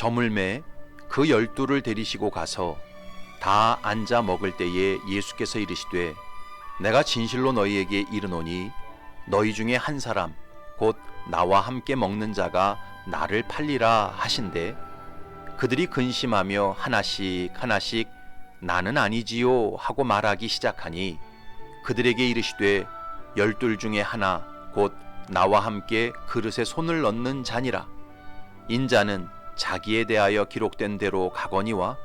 저물매 그 열두를 데리시고 가서 다 앉아 먹을 때에 예수께서 이르시되 내가 진실로 너희에게 이르노니 너희 중에 한 사람 곧 나와 함께 먹는 자가 나를 팔리라 하신대. 그들이 근심하며 하나씩 하나씩 나는 아니지요 하고 말하기 시작하니 그들에게 이르시되 열둘 중에 하나 곧 나와 함께 그릇에 손을 넣는 자니라. 인자는 자기에 대하여 기록된 대로 가거니와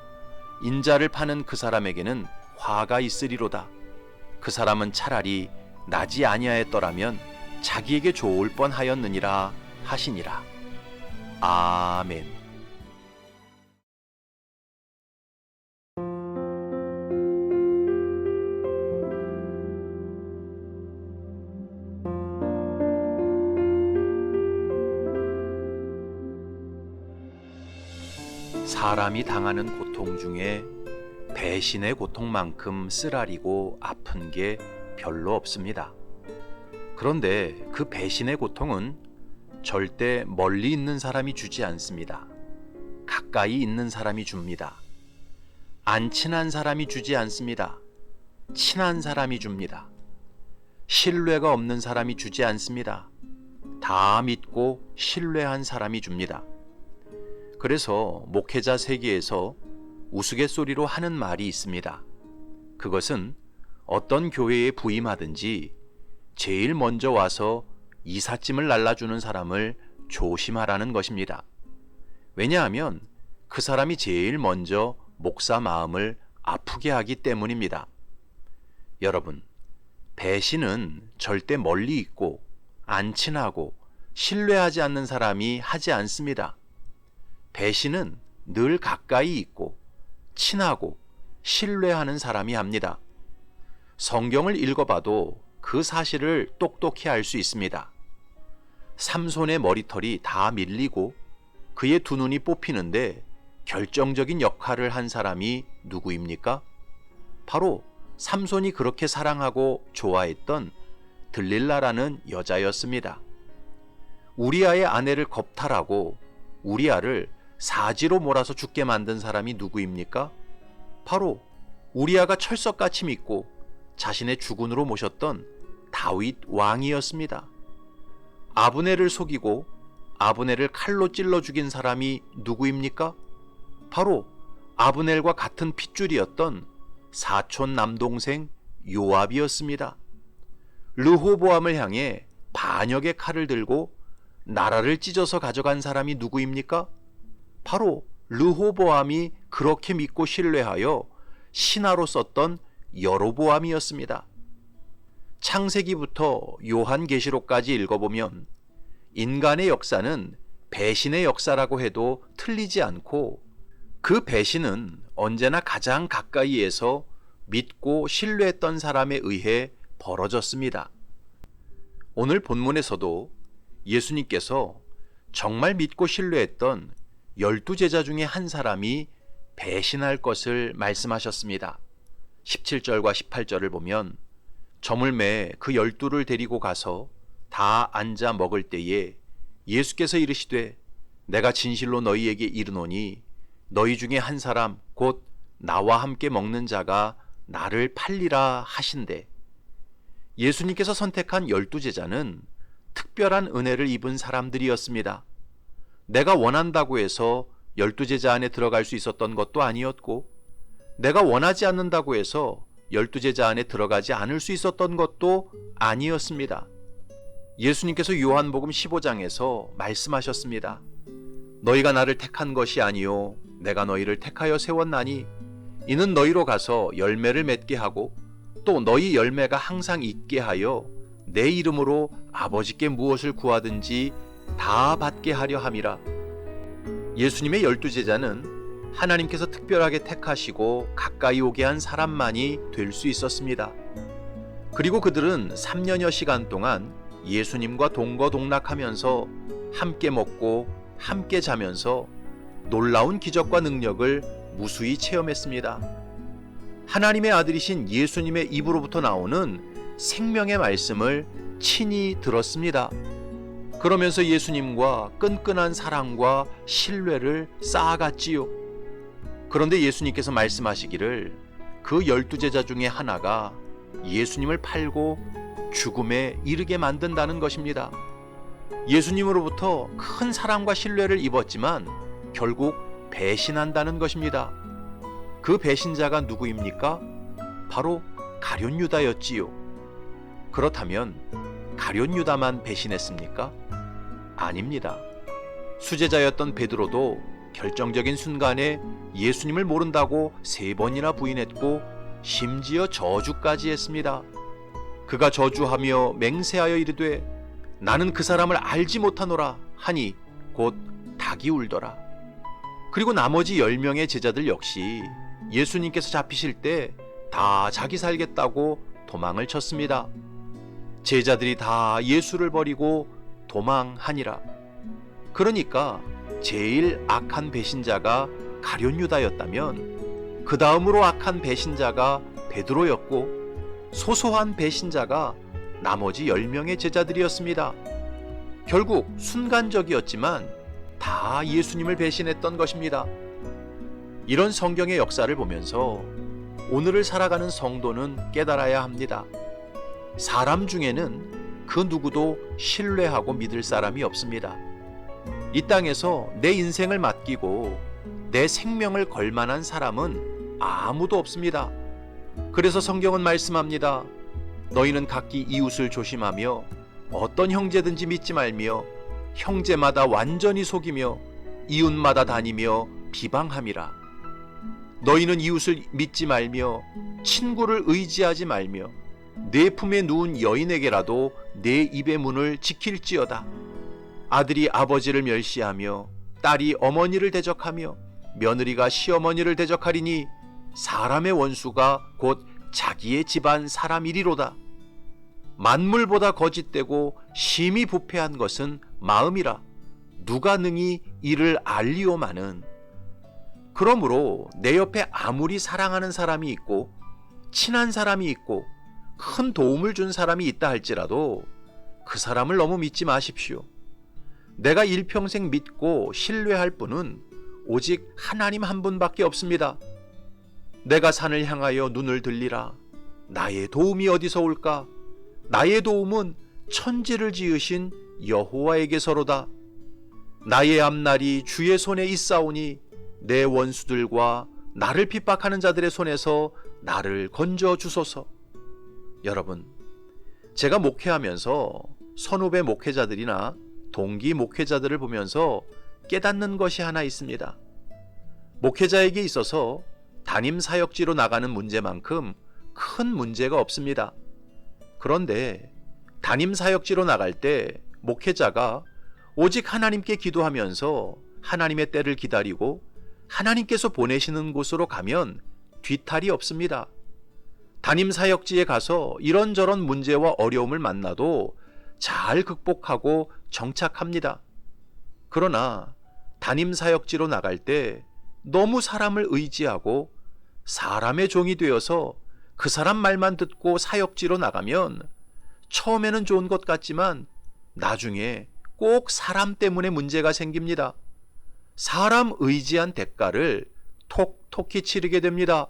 인자를 파는 그 사람에게는 화가 있으리로다. 그 사람은 차라리 나지 아니하였더라면 자기에게 좋을 뻔하였느니라 하시니라. 아멘 사람이 당하는 고통 중에 배신의 고통만큼 쓰라리고 아픈 게 별로 없습니다. 그런데 그 배신의 고통은 절대 멀리 있는 사람이 주지 않습니다. 가까이 있는 사람이 줍니다. 안 친한 사람이 주지 않습니다. 친한 사람이 줍니다. 신뢰가 없는 사람이 주지 않습니다. 다 믿고 신뢰한 사람이 줍니다. 그래서 목회자 세계에서 우스갯소리로 하는 말이 있습니다. 그것은 어떤 교회에 부임하든지 제일 먼저 와서 이삿짐을 날라주는 사람을 조심하라는 것입니다. 왜냐하면 그 사람이 제일 먼저 목사 마음을 아프게 하기 때문입니다. 여러분, 배신은 절대 멀리 있고 안 친하고 신뢰하지 않는 사람이 하지 않습니다. 배신은 늘 가까이 있고 친하고 신뢰하는 사람이 합니다. 성경을 읽어봐도 그 사실을 똑똑히 알 수 있습니다. 삼손의 머리털이 다 밀리고 그의 두 눈이 뽑히는데 결정적인 역할을 한 사람이 누구입니까? 바로 삼손이 그렇게 사랑하고 좋아했던 들릴라라는 여자였습니다. 우리아의 아내를 겁탈하고 우리아를 사지로 몰아서 죽게 만든 사람이 누구입니까? 바로 우리아가 철석같이 믿고 자신의 주군으로 모셨던 다윗 왕이었습니다. 아브네를 속이고 아브넬을 칼로 찔러 죽인 사람이 누구입니까? 바로 아브넬과 같은 핏줄이었던 사촌 남동생 요압이었습니다. 르호보암을 향해 반역의 칼을 들고 나라를 찢어서 가져간 사람이 누구입니까? 바로 르호보암이 그렇게 믿고 신뢰하여 신하로 썼던 여로보암이었습니다. 창세기부터 요한계시록까지 읽어보면 인간의 역사는 배신의 역사라고 해도 틀리지 않고 그 배신은 언제나 가장 가까이에서 믿고 신뢰했던 사람에 의해 벌어졌습니다. 오늘 본문에서도 예수님께서 정말 믿고 신뢰했던 열두 제자 중에 한 사람이 배신할 것을 말씀하셨습니다. 17절과 18절을 보면 저물매 그 열두를 데리고 가서 다 앉아 먹을 때에 예수께서 이르시되 내가 진실로 너희에게 이르노니 너희 중에 한 사람 곧 나와 함께 먹는 자가 나를 팔리라 하신대. 예수님께서 선택한 열두 제자는 특별한 은혜를 입은 사람들이었습니다. 내가 원한다고 해서 열두 제자 안에 들어갈 수 있었던 것도 아니었고, 내가 원하지 않는다고 해서 열두 제자 안에 들어가지 않을 수 있었던 것도 아니었습니다. 예수님께서 요한복음 15장에서 말씀하셨습니다. 너희가 나를 택한 것이 아니요 내가 너희를 택하여 세웠나니 이는 너희로 가서 열매를 맺게 하고 또 너희 열매가 항상 있게 하여 내 이름으로 아버지께 무엇을 구하든지 다 받게 하려 함이라. 예수님의 열두 제자는 하나님께서 특별하게 택하시고 가까이 오게 한 사람만이 될 수 있었습니다. 그리고 그들은 3년여 시간 동안 예수님과 동거동락하면서 함께 먹고 함께 자면서 놀라운 기적과 능력을 무수히 체험했습니다. 하나님의 아들이신 예수님의 입으로부터 나오는 생명의 말씀을 친히 들었습니다. 그러면서 예수님과 끈끈한 사랑과 신뢰를 쌓아갔지요. 그런데 예수님께서 말씀하시기를 그 열두 제자 중에 하나가 예수님을 팔고 죽음에 이르게 만든다는 것입니다. 예수님으로부터 큰 사랑과 신뢰를 입었지만 결국 배신한다는 것입니다. 그 배신자가 누구입니까? 바로 가룟 유다였지요. 그렇다면 가룟 유다만 배신했습니까? 아닙니다. 수제자였던 베드로도 결정적인 순간에 예수님을 모른다고 세 번이나 부인했고 심지어 저주까지 했습니다. 그가 저주하며 맹세하여 이르되 나는 그 사람을 알지 못하노라 하니 곧 닭이 울더라. 그리고 나머지 열 명의 제자들 역시 예수님께서 잡히실 때 다 자기 살겠다고 도망을 쳤습니다. 제자들이 다 예수를 버리고 도망하니라. 그러니까 제일 악한 배신자가 가룟 유다였다면 그 다음으로 악한 배신자가 베드로였고 소소한 배신자가 나머지 10명의 제자들이었습니다. 결국 순간적이었지만 다 예수님을 배신했던 것입니다. 이런 성경의 역사를 보면서 오늘을 살아가는 성도는 깨달아야 합니다. 사람 중에는 그 누구도 신뢰하고 믿을 사람이 없습니다. 이 땅에서 내 인생을 맡기고 내 생명을 걸 만한 사람은 아무도 없습니다. 그래서 성경은 말씀합니다. 너희는 각기 이웃을 조심하며 어떤 형제든지 믿지 말며 형제마다 완전히 속이며 이웃마다 다니며 비방함이라. 너희는 이웃을 믿지 말며 친구를 의지하지 말며 내 품에 누운 여인에게라도 내 입의 문을 지킬지어다. 아들이 아버지를 멸시하며 딸이 어머니를 대적하며 며느리가 시어머니를 대적하리니 사람의 원수가 곧 자기의 집안 사람이리로다. 만물보다 거짓되고 심히 부패한 것은 마음이라. 누가 능히 이를 알리오마는. 그러므로 내 옆에 아무리 사랑하는 사람이 있고 친한 사람이 있고 큰 도움을 준 사람이 있다 할지라도 그 사람을 너무 믿지 마십시오. 내가 일평생 믿고 신뢰할 분은 오직 하나님 한 분밖에 없습니다. 내가 산을 향하여 눈을 들리라. 나의 도움이 어디서 올까? 나의 도움은 천지를 지으신 여호와에게서로다. 나의 앞날이 주의 손에 있사오니 내 원수들과 나를 핍박하는 자들의 손에서 나를 건져 주소서. 여러분, 제가 목회하면서 선후배 목회자들이나 동기 목회자들을 보면서 깨닫는 것이 하나 있습니다. 목회자에게 있어서 담임 사역지로 나가는 문제만큼 큰 문제가 없습니다. 그런데 담임 사역지로 나갈 때 목회자가 오직 하나님께 기도하면서 하나님의 때를 기다리고 하나님께서 보내시는 곳으로 가면 뒤탈이 없습니다. 담임 사역지에 가서 이런저런 문제와 어려움을 만나도 잘 극복하고 정착합니다. 그러나 담임 사역지로 나갈 때 너무 사람을 의지하고 사람의 종이 되어서 그 사람 말만 듣고 사역지로 나가면 처음에는 좋은 것 같지만 나중에 꼭 사람 때문에 문제가 생깁니다. 사람 의지한 대가를 톡톡히 치르게 됩니다.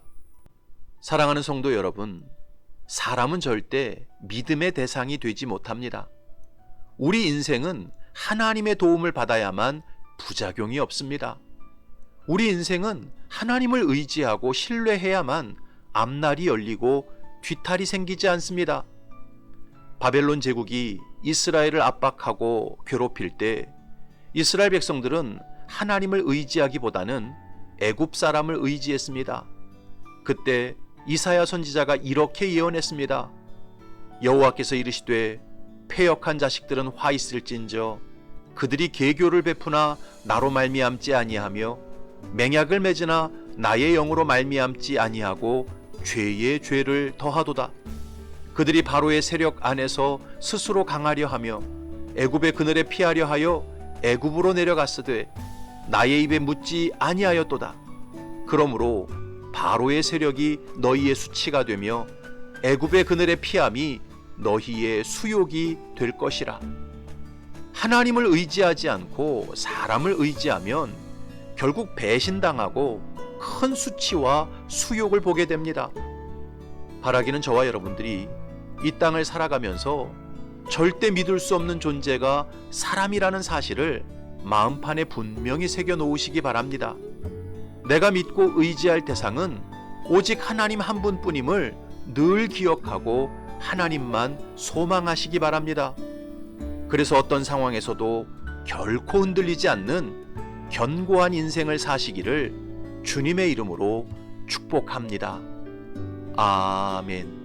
사랑하는 성도 여러분, 사람은 절대 믿음의 대상이 되지 못합니다. 우리 인생은 하나님의 도움을 받아야만 부작용이 없습니다. 우리 인생은 하나님을 의지하고 신뢰해야만 앞날이 열리고 뒤탈이 생기지 않습니다. 바벨론 제국이 이스라엘을 압박하고 괴롭힐 때 이스라엘 백성들은 하나님을 의지하기보다는 애굽 사람을 의지했습니다. 그때 이사야 선지자가 이렇게 예언했습니다. 여호와께서 이르시되 패역한 자식들은 화 있을진저 그들이 계교를 베푸나 나로 말미암지 아니하며 맹약을 맺으나 나의 영으로 말미암지 아니하고 죄의 죄를 더하도다. 그들이 바로의 세력 안에서 스스로 강하려 하며 애굽의 그늘에 피하려 하여 애굽으로 내려갔으되 나의 입에 묻지 아니하였도다. 그러므로 바로의 세력이 너희의 수치가 되며 애굽의 그늘의 피함이 너희의 수욕이 될 것이라. 하나님을 의지하지 않고 사람을 의지하면 결국 배신당하고 큰 수치와 수욕을 보게 됩니다. 바라기는 저와 여러분들이 이 땅을 살아가면서 절대 믿을 수 없는 존재가 사람이라는 사실을 마음판에 분명히 새겨 놓으시기 바랍니다. 내가 믿고 의지할 대상은 오직 하나님 한 분뿐임을 늘 기억하고 하나님만 소망하시기 바랍니다. 그래서 어떤 상황에서도 결코 흔들리지 않는 견고한 인생을 사시기를 주님의 이름으로 축복합니다. 아멘.